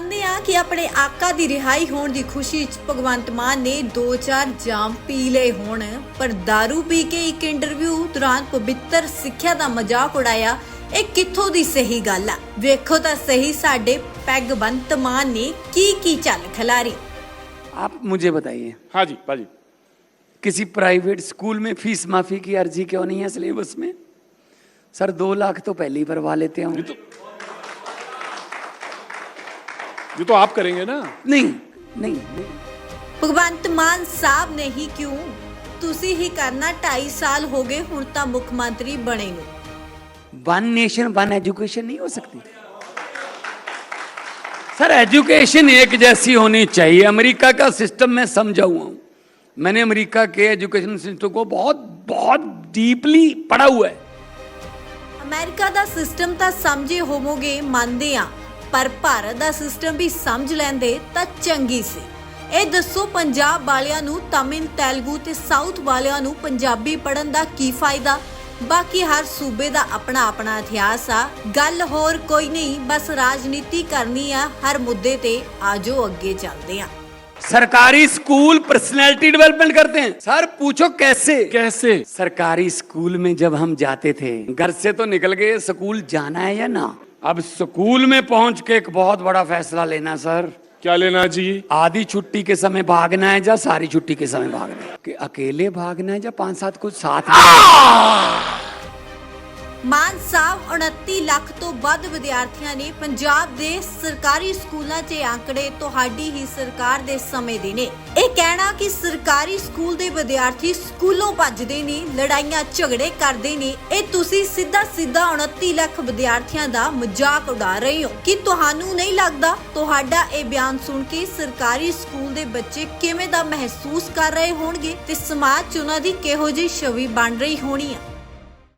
ਮੰਨਦੇ ਆ ਕਿ ਆਪਣੇ ਆਕਾ ਦੀ ਰਿਹਾਈ ਹੋਣ ਦੀ ਖੁਸ਼ੀ 'ਚ ਭਗਵੰਤ ਮਾਨ ਨੇ ਦੋ ਚਾਰ ਜਾਮ ਪੀ ਲਏ ਹੋਣ ਪਰ दारू ਪੀ ਕੇ ਇੱਕ ਇੰਟਰਵਿਊ ਦੌਰਾਨ ਪਵਿੱਤਰ ਸਿੱਖਿਆ ਦਾ ਮਜ਼ਾਕ ਉਡਾਇਆ ਇਹ ਕਿੱਥੋਂ ਦੀ ਸਹੀ ਗੱਲ ਆ ਵੇਖੋ ਤਾਂ ਸਹੀ ਸਾਡੇ ਭਗਵੰਤ ਮਾਨ ਨੇ ਕੀ ਕੀ ਚੱਲ ਖਿਲਾਰੀ आप मुझे बताइए हाँ जी भाजी किसी प्राइवेट स्कूल में फीस माफी की अर्जी क्यों नहीं है सिलेबस में सर दो लाख तो पहले ही भरवा लेते ये हूँ तो ये तो आप करेंगे ना नहीं नहीं नहीं ਭਗਵੰਤ ਮਾਨ ਸਾਹਿਬ ਨੇ ਹੀ ਕਿਉਂ ਤੁਸੀਂ ਹੀ ਕਰਨਾ 2.5 ਸਾਲ ਹੋ ਗਏ ਹੁਣ ਤਾਂ ਮੁੱਖ ਮੰਤਰੀ ਬਣੇ ਨੂੰ वन नेशन वन एजुकेशन नहीं हो सकती सर एजुकेशन एक जैसी होनी चाहिए अमेरिका का सिस्टम मैं समझा हुआ हूं मैंने अमेरिका के एजुकेशन सिस्टम को बहुत बहुत डीपली पढ़ा हुआ है ਅਮਰੀਕਾ ਦਾ ਸਿਸਟਮ ਤਾਂ ਸਮਝੇ ਹੋਵੋਗੇ ਮੰਨਦੇ ਆ ਪਰ ਭਾਰਤ ਦਾ ਸਿਸਟਮ ਵੀ ਸਮਝ ਲੈਂਦੇ ਤਾਂ ਚੰਗੀ ਸੀ ਇਹ ਦੱਸੋ ਪੰਜਾਬ ਵਾਲਿਆਂ ਨੂੰ ਤਮਿਲ ਤੇਲਗੂ ਤੇ ਸਾਊਥ ਵਾਲਿਆਂ ਨੂੰ ਪੰਜਾਬੀ ਪੜਨ ਦਾ ਕੀ ਫਾਇਦਾ ਬਾਕੀ ਹਰ ਸੂਬੇ ਦਾ ਆਪਣਾ ਆਪਣਾ ਇਤਿਹਾਸ ਆ ਗੱਲ ਹੋਰ ਕੋਈ ਨਹੀਂ ਬਸ ਰਾਜਨੀਤੀ ਕਰਨੀ ਆ ਹਰ ਮੁੱਦੇ ਤੇ ਆਜੋ ਅੱਗੇ ਚੱਲਦੇ ਆ सरकारी स्कूल पर्सनैलिटी डेवलपमेंट करते हैं सर पूछो कैसे कैसे सरकारी स्कूल में जब हम जाते थे घर से तो निकल गए स्कूल जाना है या ना अब स्कूल में पहुँच के एक बहुत बड़ा फैसला लेना सर। क्या लेना जी? आधी छुट्टी के समय भागना है या सारी छुट्टी के समय भागना है? कि अकेले भागना है या पाँच सात कुछ साथ में? ਮਾਨ ਸਾਹਿਬ 29 ਲੱਖ ਤੋਂ ਵੱਧ ਵਿਦਿਆਰਥੀਆਂ ਨੇ ਪੰਜਾਬ ਦੇ ਸਰਕਾਰੀ ਸਕੂਲਾਂ 'ਚ ਇਹ ਆંકੜੇ ਤੁਹਾਡੀ ਹੀ ਸਰਕਾਰ ਦੇ ਸਮੇਂ ਦੇ ਨੇ। ਇਹ ਕਹਿਣਾ ਕਿ ਸਰਕਾਰੀ ਸਕੂਲ ਦੇ ਵਿਦਿਆਰਥੀ ਸਕੂਲੋਂ ਭੱਜਦੇ ਨੇ, ਲੜਾਈਆਂ ਝਗੜੇ ਕਰਦੇ ਨੇ। ਇਹ ਤੁਸੀਂ ਸਿੱਧਾ ਸਿੱਧਾ 29 ਲੱਖ ਵਿਦਿਆਰਥੀਆਂ ਦਾ ਮਜ਼ਾਕ ਉਡਾ ਰਹੇ ਹੋ। ਕਿ ਤੁਹਾਨੂੰ ਨਹੀਂ ਲੱਗਦਾ? ਤੁਹਾਡਾ ਇਹ ਬਿਆਨ ਸੁਣ ਕੇ ਸਰਕਾਰੀ ਸਕੂਲ ਦੇ ਬੱਚੇ ਕਿਵੇਂ ਦਾ ਮਹਿਸੂਸ ਕਰ ਰਹੇ ਹੋਣਗੇ ਤੇ ਸਮਾਜ 'ਚ ਉਹਨਾਂ ਦੀ ਕਿਹੋ ਜਿਹੀ ਛਵੀ ਬਣ ਰਹੀ ਹੋਣੀ ਹੈ